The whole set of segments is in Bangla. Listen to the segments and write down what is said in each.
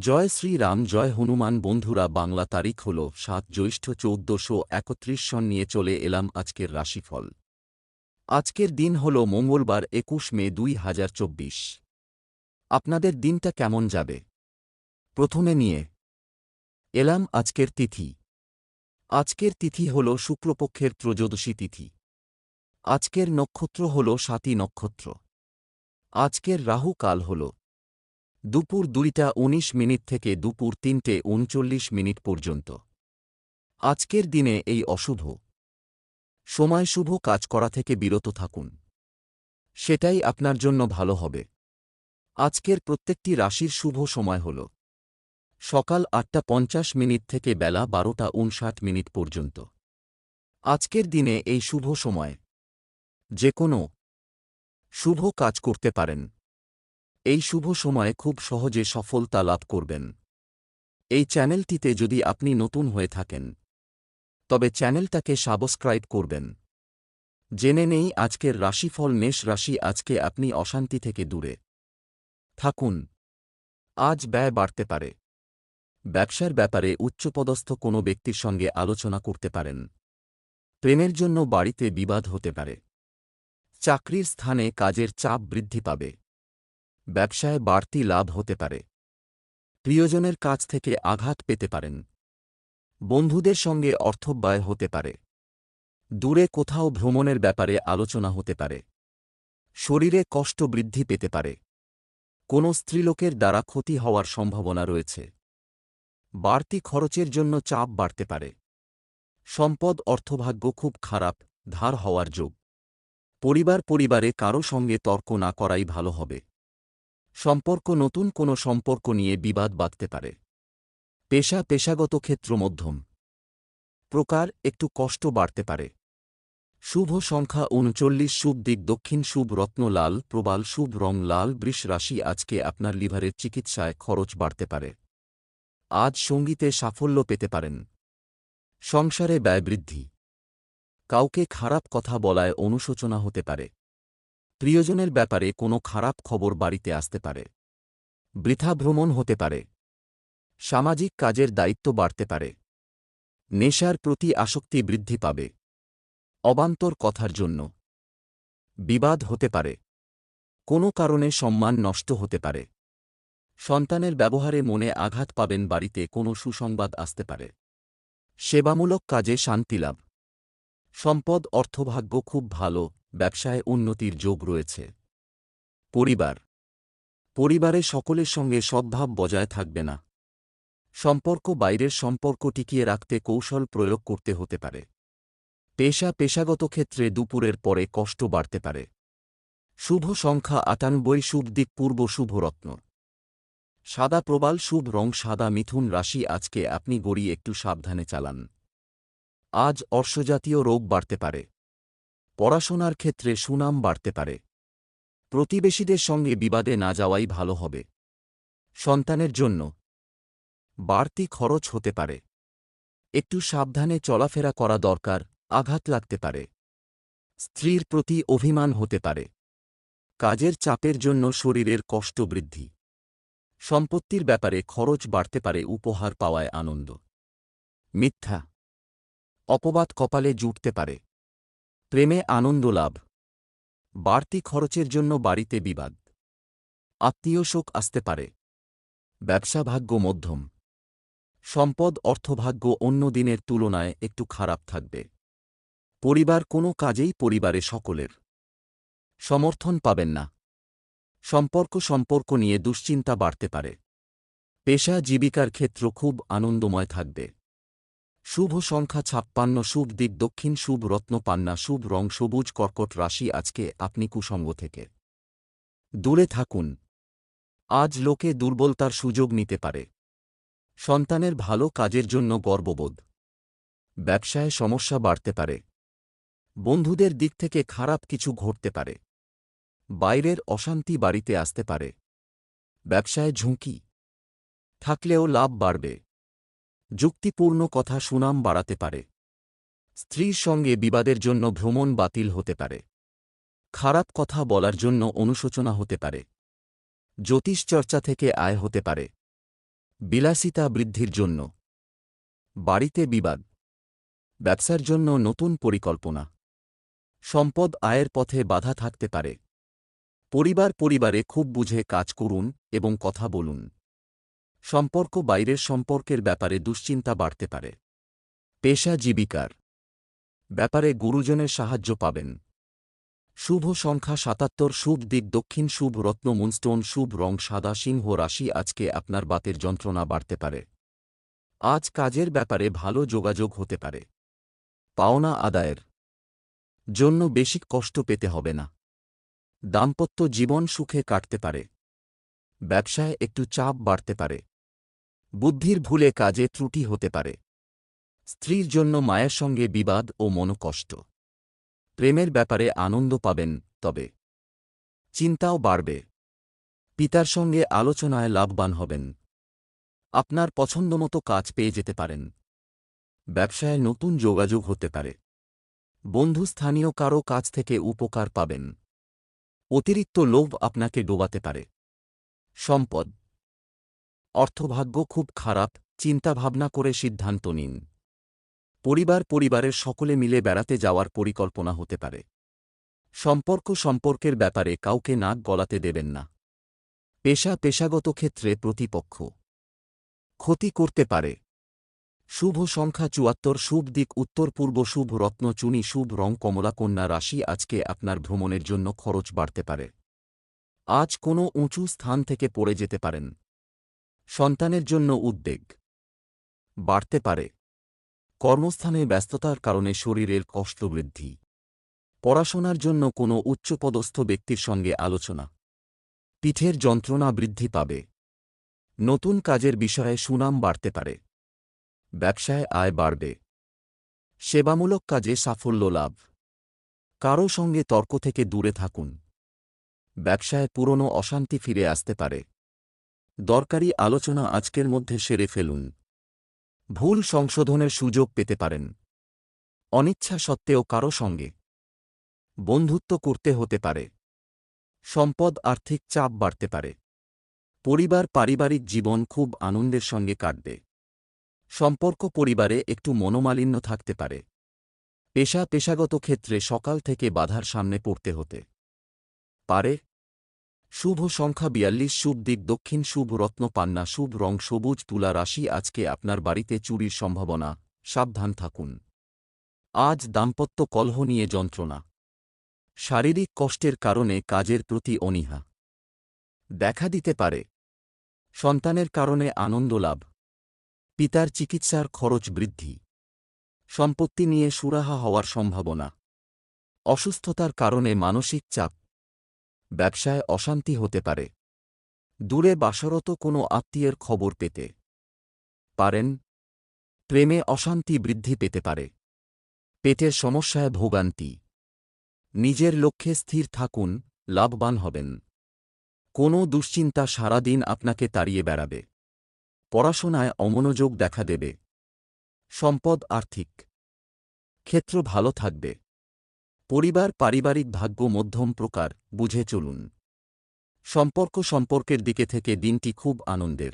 জয় শ্রীরাম জয় হনুমান বন্ধুরা, বাংলা তারিখ হল সাত জ্যৈষ্ঠ চৌদ্দশো একত্রিশ সন নিয়ে চলে এলাম আজকের রাশিফল। আজকের দিন হল মঙ্গলবার একুশ মে দুই হাজার চব্বিশ। আপনাদের দিনটা কেমন যাবে? প্রথমে নিয়ে এলাম আজকের তিথি। আজকের তিথি হল শুক্লপক্ষের ত্রয়োদশী তিথি। আজকের নক্ষত্র হল সাতী নক্ষত্র। আজকের রাহু কাল হল দুপুর দুইটা উনিশ মিনিট থেকে দুপুর তিনটে উনচল্লিশ মিনিট পর্যন্ত। আজকের দিনে এই অশুভ। সময় শুভ কাজ করা থেকে বিরত থাকুন। সেটাই আপনার জন্য ভালো হবে। আজকের প্রত্যেকটি রাশির শুভ সময় হল। সকাল আটটা পঞ্চাশ মিনিট থেকে বেলা বারোটা উনষাট মিনিট পর্যন্ত। আজকের দিনে এই শুভ সময়। যে কোনো। শুভ কাজ করতে পারেন। এই শুভ সময়ে খুব সহজে সফলতা লাভ করবেন। এই চ্যানেলটিতে যদি আপনি নতুন হয়ে থাকেন, তবে চ্যানেলটাকে সাবস্ক্রাইব করবেন। জেনে নেই আজকের রাশিফল, মেষ রাশি, আজকে আপনি অশান্তি থেকে দূরে। থাকুন, আজ ব্যয় বাড়তে পারে। ব্যবসার ব্যাপারে উচ্চপদস্থ কোনো ব্যক্তির সঙ্গে আলোচনা করতে পারেন। প্রেমের জন্য বাড়িতে বিবাদ হতে পারে। চাকরির স্থানে কাজের চাপ বৃদ্ধি পাবে। ব্যবসায় বাড়তি লাভ হতে পারে। প্রিয়জনের কাছ থেকে আঘাত পেতে পারেন। বন্ধুদের সঙ্গে অর্থব্যয় হতে পারে। দূরে কোথাও ভ্রমণের ব্যাপারে আলোচনা হতে পারে। শরীরে কষ্ট বৃদ্ধি পেতে পারে। কোনো স্ত্রীলোকের দ্বারা ক্ষতি হওয়ার সম্ভাবনা রয়েছে। বাড়তি খরচের জন্য চাপ বাড়তে পারে। সম্পদ অর্থভাগ্য খুব খারাপ, ধার হওয়ার যোগ। পরিবার পরিবারে কারও সঙ্গে তর্ক না করাই ভালো হবে। সম্পর্ক নতুন কোনো সম্পর্ক নিয়ে বিবাদ বাঁধতে পারে। পেশা পেশাগত ক্ষেত্র মধ্যম। প্রকার একটু কষ্ট বাড়তে পারে। শুভ সংখ্যা উনচল্লিশ, শুভ দিক দক্ষিণ, শুভ রত্ন লাল, প্রবাল, শুভ রং লাল, বৃষ রাশি আজকে আপনার লিভারের চিকিৎসায় খরচ বাড়তে পারে। আজ সঙ্গীতে সাফল্য পেতে পারেন। সংসারে ব্যয় বৃদ্ধি। কাউকে খারাপ কথা বলায় অনুশোচনা হতে পারে। প্রিয়জনের ব্যাপারে কোনো খারাপ খবর বাড়িতে আসতে পারে। বৃথা ভ্রমণ হতে পারে। সামাজিক কাজের দায়িত্ব বাড়তে পারে। নেশার প্রতি আসক্তি বৃদ্ধি পাবে। অবান্তর কথার জন্য। বিবাদ হতে পারে। কোনো কারণে সম্মান নষ্ট হতে পারে। সন্তানের ব্যবহারে মনে আঘাত পাবেন বাড়িতে কোনো সুসংবাদ আসতে পারে। সেবামূলক কাজে শান্তিলাভ সম্পদ অর্থভাগ্য খুব ভালো, ব্যবসায় উন্নতির যোগ রয়েছে। পরিবার। পরিবারে সকলের সঙ্গে সদ্ভাব বজায় থাকবে না। সম্পর্ক বাইরের সম্পর্ক টিকিয়ে রাখতে কৌশল প্রয়োগ করতে হতে পারে। পেশা পেশাগত ক্ষেত্রে দুপুরের পরে কষ্ট বাড়তে পারে। শুভ সংখ্যা আটানব্বই, শুভ দিক পূর্ব, শুভ রত্ন। সাদা প্রবাল, শুভ রং, সাদা মিথুন রাশি, আজকে আপনি গড়ি একটু সাবধানে চালান। আজ অর্শজাতীয় রোগ বাড়তে পারে। পড়াশোনার ক্ষেত্রে সুনাম বাড়তে পারে। প্রতিবেশীদের সঙ্গে বিবাদে না যাওয়াই ভালো হবে। সন্তানের জন্য বাড়তি খরচ হতে পারে। একটু সাবধানে চলাফেরা করা দরকার, আঘাত লাগতে পারে। স্ত্রীর প্রতি অভিমান হতে পারে। কাজের চাপের জন্য শরীরের কষ্ট বৃদ্ধি। সম্পত্তির ব্যাপারে খরচ বাড়তে পারে, উপহার পাওয়ায় আনন্দ। মিথ্যা অপবাদ কপালে জুটতে পারে। প্রেমে আনন্দ লাভ। বাড়তি খরচের জন্য বাড়িতে বিবাদ। আত্মীয় শোক আসতে পারে। ব্যবসা ভাগ্য মধ্যম। সম্পদ অর্থভাগ্য অন্য দিনের তুলনায় একটু খারাপ থাকবে। পরিবার কোনো কাজেই পরিবারে সকলের সমর্থন পাবেন না। সম্পর্ক সম্পর্ক নিয়ে দুশ্চিন্তা বাড়তে পারে। পেশা জীবিকার ক্ষেত্র খুব আনন্দময় থাকবে। শুভ সংখ্যা ছাপ্পান্ন, শুভ দিক দক্ষিণ, শুভ রত্ন পান্না শুভ রং, সবুজ কর্কট রাশি আজকে আপনি কুসঙ্গ থেকে। দূরে থাকুন। আজ লোকে দুর্বলতার সুযোগ নিতে পারে। সন্তানের ভালো কাজের জন্য গর্ববোধ। ব্যবসায় সমস্যা বাড়তে পারে। বন্ধুদের দিক থেকে খারাপ কিছু ঘটতে পারে। বাইরের অশান্তি বাড়িতে আসতে পারে। ব্যবসায় ঝুঁকি। থাকলেও লাভ বাড়বে। যুক্তিপূর্ণ কথা সুনাম বাড়াতে পারে। স্ত্রীর সঙ্গে বিবাদের জন্য ভ্রমণ বাতিল হতে পারে। খারাপ কথা বলার জন্য অনুশোচনা হতে পারে। জ্যোতিষচর্চা থেকে আয় হতে পারে। বিলাসিতা বৃদ্ধির জন্য। বাড়িতে বিবাদ। ব্যবসার জন্য নতুন পরিকল্পনা। সম্পদ আয়ের পথে বাধা থাকতে পারে। পরিবার পরিবারে খুব বুঝে কাজ করুন এবং কথা বলুন। সম্পর্ক বাইরের সম্পর্কের ব্যাপারে দুশ্চিন্তা বাড়তে পারে। পেশা জীবিকার ব্যাপারে গুরুজনের সাহায্য পাবেন। শুভ সংখ্যা সাতাত্তর, শুভ দিক দক্ষিণ, শুভ রত্ন, মুনস্টোন, শুভ রং, সাদা, সিংহ রাশি আজকে আপনার বাতের যন্ত্রণা বাড়তে পারে। আজ কাজের ব্যাপারে ভালো যোগাযোগ হতে পারে। পাওনা আদায়ের জন্য বেশি কষ্ট পেতে হবে না। দাম্পত্য জীবন সুখে কাটতে পারে। ব্যবসায় একটু চাপ বাড়তে পারে। বুদ্ধির ভুলে কাজে ত্রুটি হতে পারে। স্ত্রীর জন্য মায়ের সঙ্গে বিবাদ ও মনোকষ্ট। প্রেমের ব্যাপারে আনন্দ পাবেন, তবে চিন্তাও বাড়বে। পিতার সঙ্গে আলোচনায় লাভবান হবেন। আপনার পছন্দমতো কাজ পেয়ে যেতে পারেন। ব্যবসায় নতুন যোগাযোগ হতে পারে। বন্ধু স্থানীয় কারও কাছ থেকে উপকার পাবেন। অতিরিক্ত লোভ আপনাকে ডোবাতে পারে। সম্পদ অর্থভাগ্য খুব খারাপ, চিন্তাভাবনা করে সিদ্ধান্ত নিন। পরিবার পরিবারের সকলে মিলে বেড়াতে যাওয়ার পরিকল্পনা হতে পারে। সম্পর্ক সম্পর্কের ব্যাপারে কাউকে নাক গলাতে দেবেন না। পেশা পেশাগত ক্ষেত্রে প্রতিপক্ষ। ক্ষতি করতে পারে। শুভ সংখ্যা চুয়াত্তর, শুভ দিক উত্তর পূর্ব, শুভ রত্ন, চুনি, শুভ রং, কমলা, কন্যা রাশি আজকে আপনার ভ্রমণের জন্য খরচ বাড়তে পারে। আজ কোনো উঁচু স্থান থেকে পড়ে যেতে পারেন। সন্তানের জন্য উদ্বেগ। বাড়তে পারে। কর্মস্থানে ব্যস্ততার কারণে শরীরের কষ্ট বৃদ্ধি। পড়াশোনার জন্য কোনো উচ্চপদস্থ ব্যক্তির সঙ্গে আলোচনা। পিঠের যন্ত্রণা বৃদ্ধি পাবে। নতুন কাজের বিষয়ে সুনাম বাড়তে পারে। ব্যবসায় আয় বাড়বে। সেবামূলক কাজে সাফল্য লাভ। কারও সঙ্গে তর্ক থেকে দূরে থাকুন। ব্যবসায় পুরনো অশান্তি ফিরে আসতে পারে। দরকারি আলোচনা আজকের মধ্যে সেরে ফেলুন। ভুল সংশোধনের সুযোগ পেতে পারেন। অনিচ্ছা সত্ত্বেও কারও সঙ্গে বন্ধুত্ব করতে হতে পারে। সম্পদ আর্থিক চাপ বাড়তে পারে। পরিবার পারিবারিক জীবন খুব আনন্দের সঙ্গে কাটবে। সম্পর্ক পরিবারে একটু মনোমালিন্য থাকতে পারে। পেশা পেশাগত ক্ষেত্রে সকাল থেকে বাধার সামনে পড়তে হতে পারে। শুভ সংখ্যা বিয়াল্লিশ, শুভ দিক দক্ষিণ, শুভ রত্ন পান্না, শুভ রং সবুজ, তুলা রাশি, আজকে আপনার বাড়িতে চুরির সম্ভাবনা, সাবধান থাকুন। আজ দাম্পত্য কলহ নিয়ে যন্ত্রণা। শারীরিক কষ্টের কারণে কাজের প্রতি অনীহা। দেখা দিতে পারে। সন্তানের কারণে আনন্দ লাভ। পিতার চিকিৎসার খরচ বৃদ্ধি। সম্পত্তি নিয়ে সুরাহা হওয়ার সম্ভাবনা। অসুস্থতার কারণে মানসিক চাপ। ব্যবসায় অশান্তি হতে পারে। দূরে বাসরত কোনো আত্মীয়ের খবর পেতে পারেন। প্রেমে অশান্তি বৃদ্ধি পেতে পারে। পেটের সমস্যায় ভোগান্তি। নিজের লক্ষ্যে স্থির থাকুন, লাভবান হবেন। কোনো দুশ্চিন্তা সারাদিন আপনাকে তাড়িয়ে বেড়াবে। পড়াশোনায় অমনোযোগ দেখা দেবে। সম্পদ আর্থিক। ক্ষেত্র ভালো থাকবে। পরিবার পারিবারিক ভাগ্য মধ্যম প্রকার, বুঝে চলুন। সম্পর্ক সম্পর্কের দিকে থেকে দিনটি খুব আনন্দের।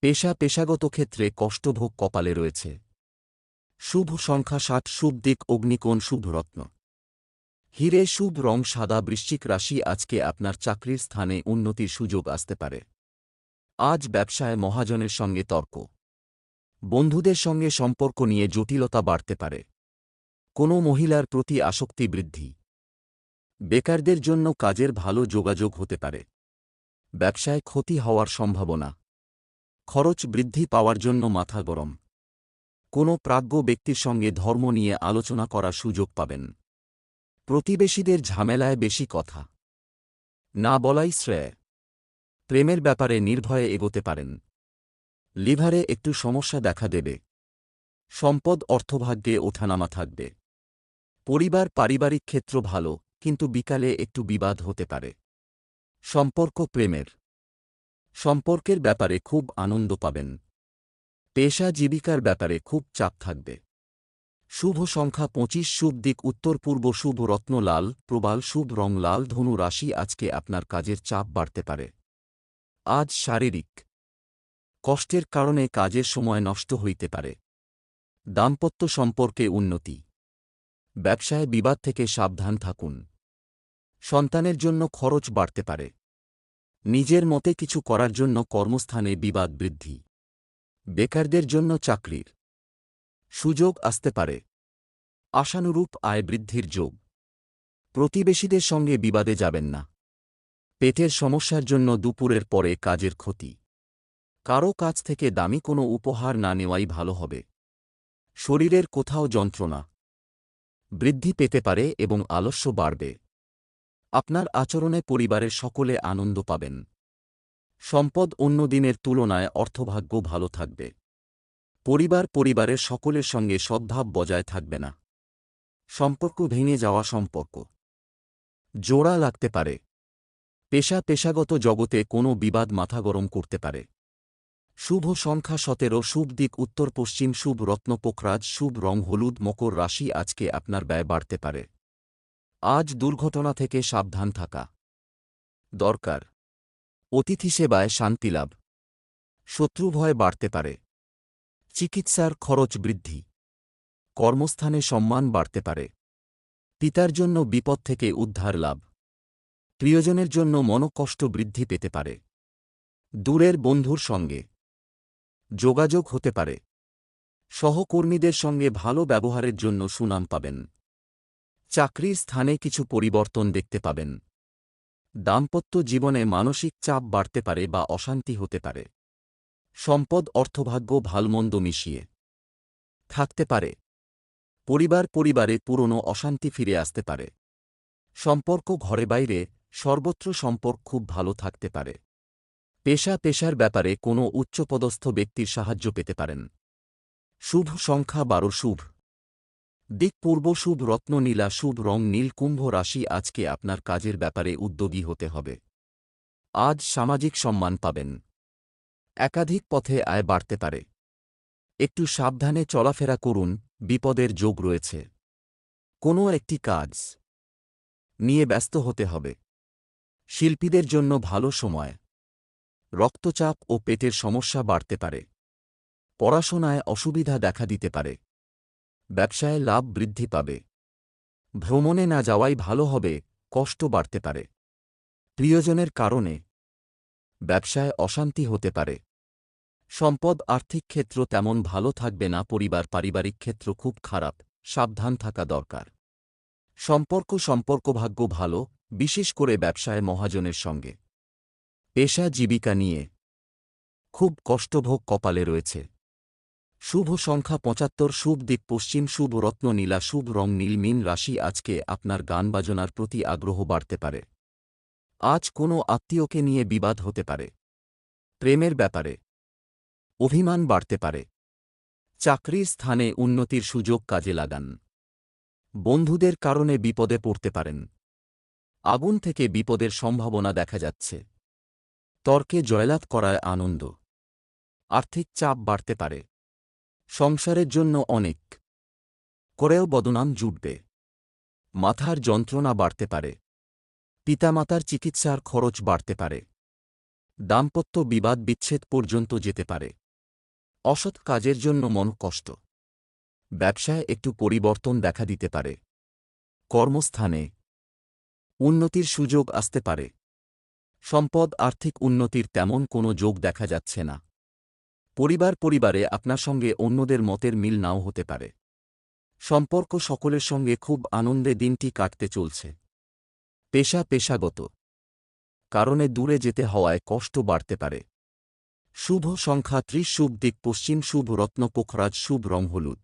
পেশা পেশাগত ক্ষেত্রে কষ্টভোগ কপালে রয়েছে। শুভ সংখ্যা ষাট, শুভ দিক, অগ্নিকোণ, শুভ রত্ন। হিরে শুভ রং, সাদা বৃশ্চিক রাশি আজকে আপনার চাকরির স্থানে উন্নতির সুযোগ আসতে পারে। আজ ব্যবসায় মহাজনের সঙ্গে তর্ক। বন্ধুদের সঙ্গে সম্পর্ক নিয়ে জটিলতা বাড়তে পারে। কোনো মহিলার প্রতি আসক্তি বৃদ্ধি। বেকারদের জন্য কাজের ভালো যোগাযোগ হতে পারে। ব্যবসায় ক্ষতি হওয়ার সম্ভাবনা। খরচ বৃদ্ধি পাওয়ার জন্য মাথা গরম। কোনো প্রাজ্ঞ ব্যক্তির সঙ্গে ধর্ম নিয়ে আলোচনা করার সুযোগ পাবেন। প্রতিবেশীদের ঝামেলায় বেশি কথা। না বলাই শ্রেয়। প্রেমের ব্যাপারে নির্ভয়ে এগোতে পারেন। লিভারে একটু সমস্যা দেখা দেবে। সম্পদ অর্থভাগ্যে ওঠানামা থাকবে। পরিবার পারিবারিক ক্ষেত্র ভালো, কিন্তু বিকালে একটু বিবাদ হতে পারে। সম্পর্ক প্রেমের। সম্পর্কের ব্যাপারে খুব আনন্দ পাবেন। পেশা জীবিকার ব্যাপারে খুব চাপ থাকবে। শুভ সংখ্যা পঁচিশ, শুভ দিক উত্তর পূর্ব, শুভ রত্ন লাল, প্রবাল, শুভ রং লাল, ধনু রাশি আজকে আপনার কাজের চাপ বাড়তে পারে। আজ শারীরিক। কষ্টের কারণে কাজের সময় নষ্ট হইতে পারে। দাম্পত্য সম্পর্কে উন্নতি। ব্যবসায় বিবাদ থেকে সাবধান থাকুন। সন্তানের জন্য খরচ বাড়তে পারে। নিজের মতে কিছু করার জন্য কর্মস্থানে বিবাদ বৃদ্ধি। বেকারদের জন্য চাকরির সুযোগ আসতে পারে। আশানুরূপ আয় বৃদ্ধির যোগ। প্রতিবেশীদের সঙ্গে বিবাদে যাবেন না। পেটের সমস্যার জন্য দুপুরের পরে কাজের ক্ষতি। কারও কাছ থেকে দামি কোনো উপহার না নেওয়াই ভালো হবে। শরীরের কোথাও যন্ত্রণা। বৃদ্ধি পেতে পারে এবং আলস্য বাড়বে। আপনার আচরণে পরিবারের সকলে আনন্দ পাবেন। সম্পদ অন্য দিনের তুলনায় অর্থভাগ্য ভালো থাকবে। পরিবার পরিবারের সকলের সঙ্গে সদ্ভাব বজায় থাকবে না। সম্পর্ক ভেঙে যাওয়া সম্পর্ক। জোড়া লাগতে পারে। পেশা পেশাগত জগতে কোনো বিবাদ মাথা গরম করতে পারে। শুভ সংখ্যা সতেরো, শুভ দিক উত্তর পশ্চিম, শুভ রত্ন পোখরাজ, শুভ রং হলুদ, মকর রাশি আজকে আপনার ব্যয় বাড়তে পারে। আজ দুর্ঘটনা থেকে সাবধান থাকা। দরকার। অতিথি সেবায় শান্তি শান্তিলাভ শত্রুভয় বাড়তে পারে। চিকিৎসার খরচ বৃদ্ধি। কর্মস্থানে সম্মান বাড়তে পারে। পিতার জন্য বিপদ থেকে উদ্ধার লাভ। প্রিয়জনের জন্য মনকষ্ট বৃদ্ধি পেতে পারে। দূরের বন্ধুর সঙ্গে। যোগাযোগ হতে পারে। সহকর্মীদের সঙ্গে ভালো ব্যবহারের জন্য সুনাম পাবেন। চাকরির স্থানে কিছু পরিবর্তন দেখতে পাবেন। দাম্পত্য জীবনে মানসিক চাপ বাড়তে পারে বা অশান্তি হতে পারে। সম্পদ, অর্থভাগ্য, ভালমন্দ মিশিয়ে থাকতে পারে। পরিবার পরিবারে পুরনো অশান্তি ফিরে আসতে পারে। সম্পর্ক ঘরে বাইরে, সর্বত্র সম্পর্ক খুব ভালো থাকতে পারে। পেশা পেশার ব্যাপারে কোনো উচ্চপদস্থ ব্যক্তির সাহায্য পেতে পারেন। শুভ সংখ্যা বারো, শুভ। দিক পূর্ব, শুভ রত্ন নীলা, শুভ রং নীল, কুম্ভ রাশি আজকে আপনার কাজের ব্যাপারে উদ্যোগী হতে হবে। আজ সামাজিক সম্মান পাবেন। একাধিক পথে আয় বাড়তে পারে। একটু সাবধানে চলাফেরা করুন, বিপদের যোগ রয়েছে। কোনো একটি কাজ নিয়ে ব্যস্ত হতে হবে। শিল্পীদের জন্য ভালো সময়। রক্তচাপ ও পেটের সমস্যা বাড়তে পারে। পড়াশোনায় অসুবিধা দেখা দিতে পারে। ব্যবসায় লাভ বৃদ্ধি পাবে। ভ্রমণে না যাওয়াই ভালো হবে, কষ্ট বাড়তে পারে। প্রিয়জনের কারণে ব্যবসায় অশান্তি হতে পারে। সম্পদ আর্থিক ক্ষেত্র তেমন ভালো থাকবে না, পরিবার পারিবারিক ক্ষেত্র খুব খারাপ, সাবধান থাকা দরকার। সম্পর্ক সম্পর্ক ভাগ্য ভালো, বিশেষ করে ব্যবসায় মহাজনের সঙ্গে। পেশা জীবিকা নিয়ে খুব কষ্টভোগ কপালে রয়েছে। শুভ সংখ্যা পঁচাত্তর, শুভ দিক পশ্চিম, শুভ রত্ন নীলা, শুভ রং নীল, মিন রাশি আজকে আপনার গান বাজনার প্রতি আগ্রহ বাড়তে পারে। আজ কোনো আত্মীয়কে নিয়ে বিবাদ হতে পারে। প্রেমের ব্যাপারে অভিমান বাড়তে পারে। চাকরির স্থানে উন্নতির সুযোগ কাজে লাগান। বন্ধুদের কারণে বিপদে পড়তে পারেন। আগুন থেকে বিপদের সম্ভাবনা দেখা যাচ্ছে। তর্কে জয়লাভ করায় আনন্দ। আর্থিক চাপ বাড়তে পারে। সংসারের জন্য অনেক। করেও বদনাম জুটবে। মাথার যন্ত্রণা বাড়তে পারে। পিতামাতার চিকিৎসার খরচ বাড়তে পারে। দাম্পত্য বিবাদ বিচ্ছেদ পর্যন্ত যেতে পারে। অসৎ কাজের জন্য মন কষ্ট। ব্যবসায় একটু পরিবর্তন দেখা দিতে পারে। কর্মস্থানে। উন্নতির সুযোগ আসতে পারে। সম্পদ, আর্থিক উন্নতির তেমন কোনো যোগ দেখা যাচ্ছে না। পরিবার পরিবারে আপনার সঙ্গে অন্যদের মতের মিল নাও হতে পারে। সম্পর্ক সকলের সঙ্গে খুব আনন্দে দিনটি কাটতে চলছে। পেশা পেশাগত। কারণে দূরে যেতে হওয়ায় কষ্ট বাড়তে পারে। শুভ সংখ্যা ত্রিশ, শুভ দিক পশ্চিম, শুভ রত্ন পোখরাজ, শুভ রং হলুদ।